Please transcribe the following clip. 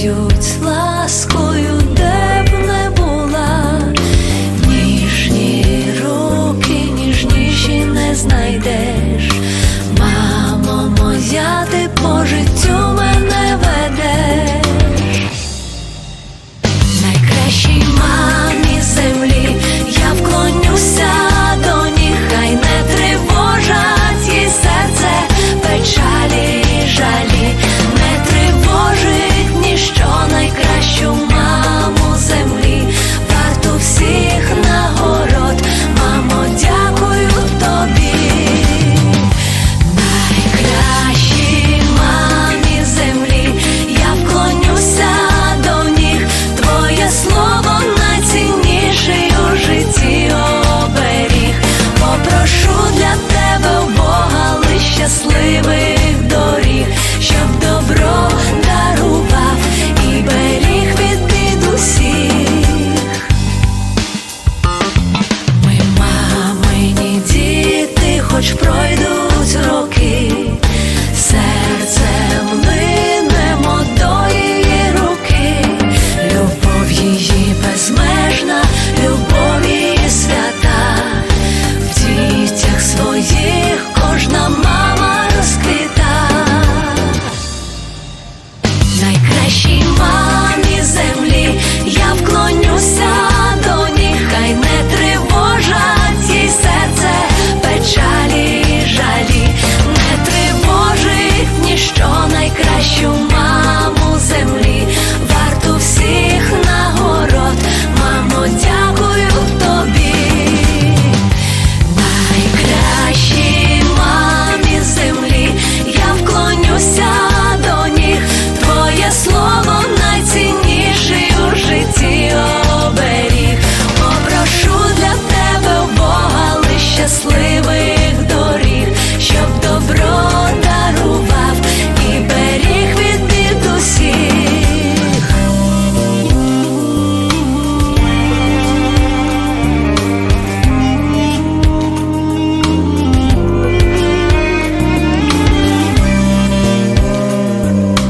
зігріють ласкою, де б не була, ніжні руки, ніжніші не знайдеш, мамо моя, ти по життю. хоч пройду. kiss later.